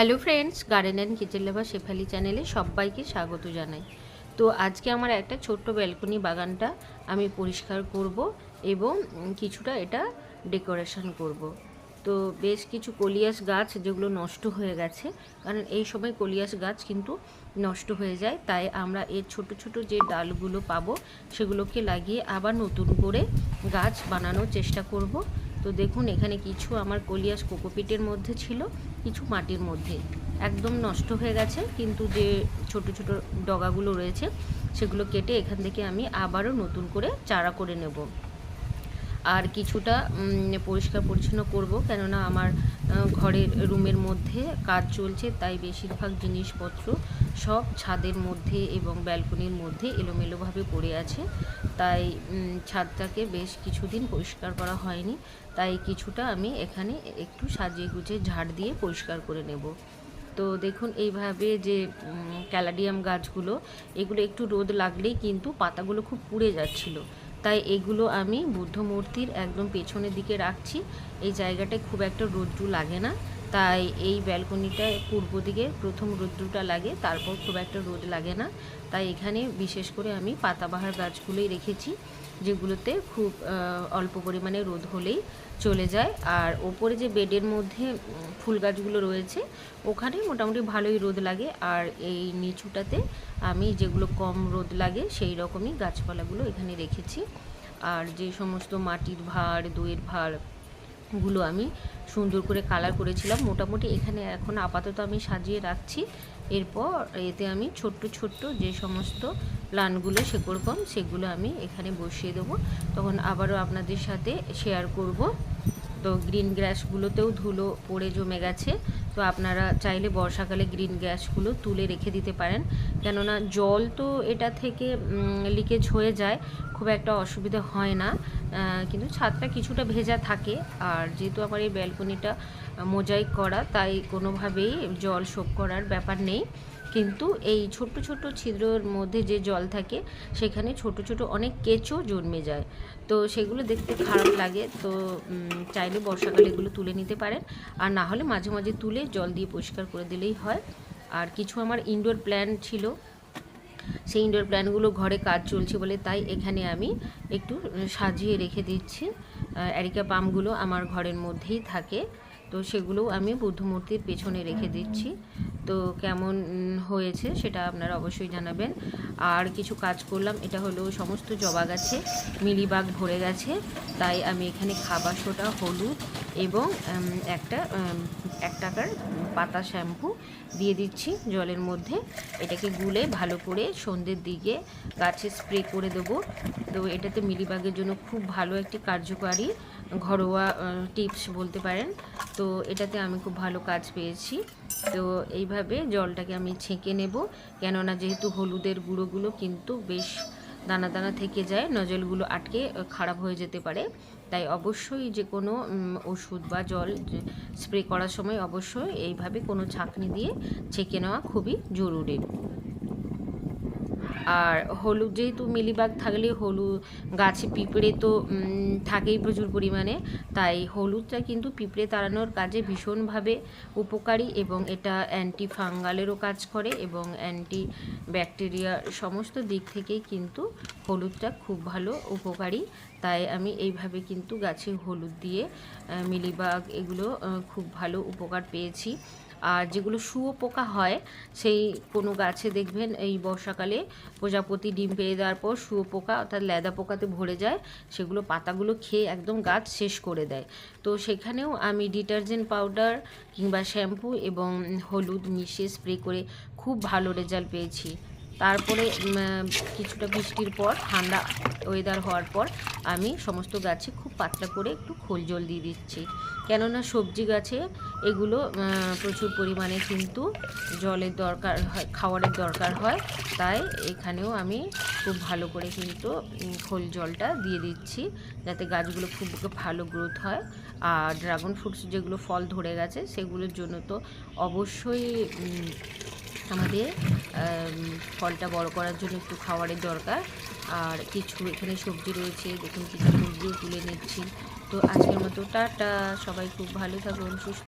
Hello friends garden and kitchen lover Shefali চ্যানেলে সবাইকে স্বাগত জানাই। তো আজকে আমার একটা ছোট্ট ব্যালকনি বাগানটা আমি পরিষ্কার করব এবং কিছুটা এটা ডেকোরেশন করব। তো বেশ কিছু কলিয়াস গাছ যেগুলো নষ্ট হয়ে গেছে, কারণ এই সময় কলিয়াস গাছ কিন্তু নষ্ট হয়ে যায়, তাই আমরা এর ছোট ছোট যে ডালগুলো পাবো সেগুলোকে লাগিয়ে আবার নতুন করে গাছ বানানোর চেষ্টা করব। তো দেখুন, এখানে কিছু আমার কলিয়াস কোকোপিটের মধ্যে ছিল, কিছু মাটির মধ্যে। একদম নষ্ট হয়ে গেছে, কিন্তু যে ছোট ছোট ডগাগুলো রয়েছে, সেগুলো কেটে এখান থেকে আমি আবারও নতুন করে চারা করে নেব। আর কিছুটা পরিষ্কার পরিচ্ছন্ন করব। কেননা আমার ঘরের রুমের মধ্যে কাজ চলছে, তাই বেশিরভাগ জিনিসপত্র সব ছাদের মধ্যে এবং ব্যালকনির মধ্যে এলোমেলোভাবে পড়ে আছে। তাই ছাদটাকে বেশ কিছুদিন পরিষ্কার করা হয়নি। তাই কিছুটা আমি এখানে একটু সাজিয়ে গুছিয়ে ঝাড় দিয়ে পরিষ্কার করে নেব। তো দেখুন, এইভাবে যে ক্যালাডিয়াম গাছগুলো, এগুলো একটু রোদ লাগলেই কিন্তু পাতাগুলো খুব পুড়ে যাচ্ছিল। তাই এগুলো আমি বুদ্ধ মূর্তির একদম পেছনের দিকে রাখছি। এই জায়গাটায় খুব একটা রোদ্রু লাগে না। তাই এই ব্যালকনিটায় পূর্ব দিকে প্রথম রোদ্রুটা লাগে, তারপর খুব একটা রোদ লাগে না। তাই এখানে বিশেষ করে আমি পাতাবাহার গাছগুলোই রেখেছি। যেগুলোতে খুব অল্প পরিমাণে রোদ হলেই চলে যায়। আর ওপরে যে বেডের মধ্যে ফুল গাছগুলো রয়েছে, ওখানে মোটামুটি ভালোই রোদ লাগে। আর এই নিচুটাতে আমি যেগুলো কম রোদ লাগে, সেই রকমই গাছপালাগুলো এখানে রেখেছি। আর যে সমস্ত মাটির ভাঁড় দইয়ের ভাঁড়গুলো আমি সুন্দর করে কালার করেছিলাম। মোটামুটি এখানে এখন আপাতত আমি সাজিয়ে রাখছি। এরপর এতে আমি ছোট্ট ছোট্ট যে সমস্ত প্লান্টগুলো কম, সেগুলো আমি এখানে বসিয়ে দেবো। তখন আবারও আপনাদের সাথে শেয়ার করব। তো গ্রিন গ্যাসগুলোতেও ধুলো পড়ে জমে গেছে। তো আপনারা চাইলে বর্ষাকালে গ্রিন গ্যাসগুলো তুলে রেখে দিতে পারেন। কেননা জল তো এটা থেকে লিকেজ হয়ে যায়, খুব একটা অসুবিধা হয় না। কিন্তু ছাদটা কিছুটা ভেজা থাকে। আর যেহেতু আমার এই ব্যালকনিটা মোজাইক করা, তাই কোনোভাবেই জল শোক করার ব্যাপার নেই। কিন্তু এই ছোট্ট ছোট্ট ছিদ্রর মধ্যে যে জল থাকে, সেখানে ছোট ছোট অনেক কেঁচো জন্মে যায়। তো সেগুলো দেখতে খারাপ লাগে, তো চাইলে বর্ষাকালে এগুলো তুলে নিতে পারেন। আর না হলে মাঝে মাঝে তুলে জল দিয়ে পরিষ্কার করে দিলেই হয়। আর কিছু আমার ইনডোর প্ল্যান্ট ছিল। সেই ইনডোর প্ল্যান্টগুলো ঘরে কাজ চলছে বলে তাই এখানে আমি একটু সাজিয়ে রেখে দিচ্ছি। অ্যারিকা পামগুলো আমার ঘরের মধ্যেই থাকে। তো সেগুলোও আমি বুদ্ধমূর্তির পেছনে রেখে দিচ্ছি। তো কেমন হয়েছে সেটা আপনারা অবশ্যই জানাবেন। আর কিছু কাজ করলাম, এটা হলো সমস্ত জবা গাছে মিলিবাগ ভরে গেছে, তাই আমি এখানে খাবার সোটা হলুদ এবং একটা এক টাকার পাতা শ্যাম্পু দিয়ে দিচ্ছি জলের মধ্যে। এটাকে গুলে ভালো করে সন্ধ্যের দিকে গাছে স্প্রে করে দেবো। তো এটাতে মিলিবাগের জন্য খুব ভালো একটি কার্যকারী ঘরোয়া টিপস বলতে পারেন। তো এটাতে আমি খুব ভালো কাজ পেয়েছি। তো এইভাবে জলটাকে আমি ছেঁকে নেব। কেননা যেহেতু হলুদের গুঁড়োগুলো কিন্তু বেশ দানা দানা থেকে যায়, নজলগুলো আটকে খারাপ হয়ে যেতে পারে। তাই অবশ্যই যে কোনো ওষুধ বা জল স্প্রে করার সময় অবশ্যই এইভাবে কোনো ছাঁকনি দিয়ে ছেঁকে নেওয়া খুবই জরুরি। আর হলুদ, যেহেতু মিলিবাগ থাকলে হলুদ, গাছে পিঁপড়ে তো থাকেই প্রচুর পরিমাণে, তাই হলুদটা কিন্তু পিঁপড়ে তাড়ানোর কাজে ভীষণভাবে উপকারী এবং এটা অ্যান্টি ফাঙ্গালেরও কাজ করে এবং অ্যান্টি ব্যাকটেরিয়া সমস্ত দিক থেকেই কিন্তু হলুদটা খুব ভালো উপকারী। তাই আমি এইভাবে কিন্তু গাছে হলুদ দিয়ে মিলিবাগ এগুলো খুব ভালো উপকার পেয়েছি। আর যেগুলো শুয়োপোকা হয়, সেই কোনো গাছে দেখবেন এই বর্ষাকালে প্রজাপতি ডিম পেয়ে দেওয়ার পর শুয়োপোকা অর্থাৎ লেদা পোকাতে ভরে যায়, সেগুলো পাতাগুলো খেয়ে একদম গাছ শেষ করে দেয়। তো সেখানেও আমি ডিটারজেন্ট পাউডার কিংবা শ্যাম্পু এবং হলুদ মিশিয়ে স্প্রে করে খুব ভালো রেজাল্ট পেয়েছি। তারপরে কিছুটা বৃষ্টির পর ঠান্ডা ওয়েদার হওয়ার পর আমি সমস্ত গাছে খুব পাতলা করে একটু খোল জল দিয়ে দিচ্ছি। কেননা সবজি গাছে এগুলো প্রচুর পরিমাণে কিন্তু জলের দরকার হয় খাওয়ারের দরকার হয়। তাই এখানেও আমি খুব ভালো করে কিন্তু খোল জলটা দিয়ে দিচ্ছি যাতে গাছগুলো খুব ভালো গ্রোথ হয়। আর ড্রাগন ফ্রুটস যেগুলো ফল ধরে গেছে সেগুলোর জন্য তো অবশ্যই আমাদের আম, ফলটা বড় করার জন্য একটু খাওয়ারের দরকার। আর কিছু এখানে সবজি রয়েছে, দেখুন কিছু সবজিও তুলে নিচ্ছি। তো আজকের মতো টাটা, সবাই খুব ভালো থাকুন, সুস্থ